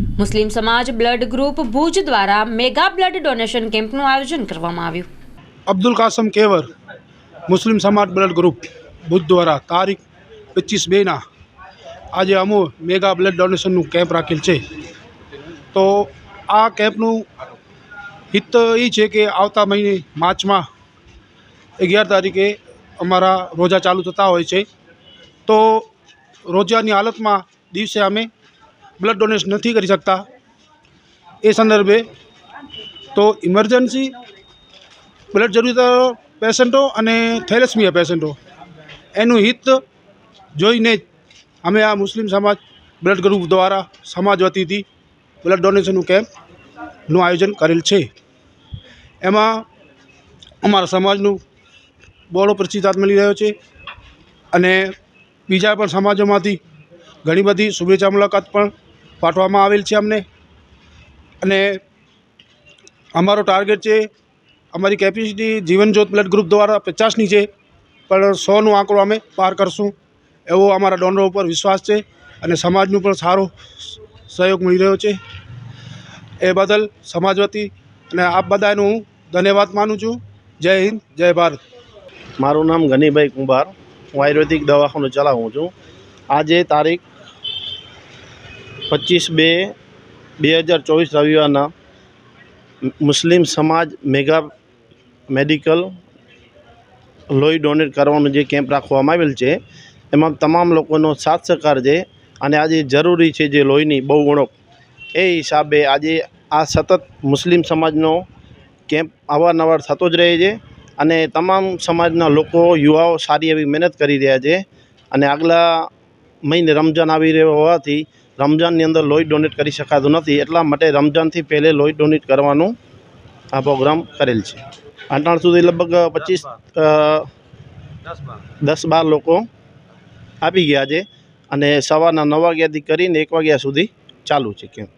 મુસ્લિમ સમાજ blood group Bhuj દ્વારા mega blood donation કેમ્પનું આયોજન કરવામાં આવ્યું. અબ્દુલ કાસમ કેવર, મુસ્લિમ સમાજ બ્લડ ગ્રુપ, ભુજ દ્વારા તારીખ પચીસ બેના આજે અમો મેગા બ્લડ ડોનેશનનું કેમ્પ રાખેલ છે. તો આ કેમ્પનું હિત એ છે કે આવતા મહિને માર્ચમાં અગિયાર તારીખે અમારા રોજા ચાલુ થતા હોય છે. તો રોજાની હાલતમાં દિવસે અમે બ્લડ ડોનેશન નથી કરી શકતા એ સંદર્ભે. તો ઇમરજન્સી બ્લડ જરૂરિયાત પેશન્ટો અને થેલેસમિયા પેશન્ટો, એનું હિત જોઈને જ અમે આ મુસ્લિમ સમાજ બ્લડ ગ્રુપ દ્વારા સમાજ વતીથી બ્લડ ડોનેશનનું કેમ્પનું આયોજન કરેલ છે. એમાં અમારા સમાજનું બહોળો પ્રતિસાદ મળી રહ્યો છે અને બીજા પણ સમાજોમાંથી ઘણી બધી શુભેચ્છા મુલાકાત પણ પાઠવવામાં આવેલ છે અમને. અને અમારો ટાર્ગેટ છે, અમારી કેપેસિટી જીવનજ્યોત બ્લડ ગ્રુપ દ્વારા પચાસની છે, પણ સોનો આંકડો અમે પાર કરશું. એવો અમારા ડોનરો ઉપર વિશ્વાસ છે અને સમાજનું પણ સારો સહયોગ મળી રહ્યો છે. એ બદલ સમાજ વતી અને આપ બધાનું હું ધન્યવાદ માનું છું. જય હિન્દ, જય ભારત. મારું નામ ગનીભાઈ કુંભાર. હું આયુર્વેદિક દવાખાનું ચલાવું છું. આજે તારીખ પચીસ બે બે હજાર ચોવીસ રવિવારના મુસ્લિમ સમાજ મેગા મેડિકલ લોહી ડોનેટ કરવાનો જે કેમ્પ રાખવામાં આવેલ છે, એમાં તમામ લોકોનો સાથ સહકાર છે અને આજે જરૂરી છે જે લોહીની બહુ ઉણપ એ હિસાબે આજે આ સતત મુસ્લિમ સમાજનો કેમ્પ અવારનવાર થતો જ રહે છે અને તમામ સમાજના લોકો, યુવાઓ સારી એવી મહેનત કરી રહ્યા છે અને આગલા મહિને રમજાન આવી રહ્યો હોવાથી રમજાનની અંદર લોહી ડોનેટ કરી શકાતું નથી. એટલા માટે રમજાનથી પહેલે લોહી ડોનેટ કરવાનું આ પ્રોગ્રામ કરેલ છે. અટાણ સુધી લગભગ પચીસ દસ બાર લોકો આપી ગયા છે અને સવારના નવ વાગ્યાથી કરીને એક વાગ્યા સુધી ચાલુ છે કેમ્પ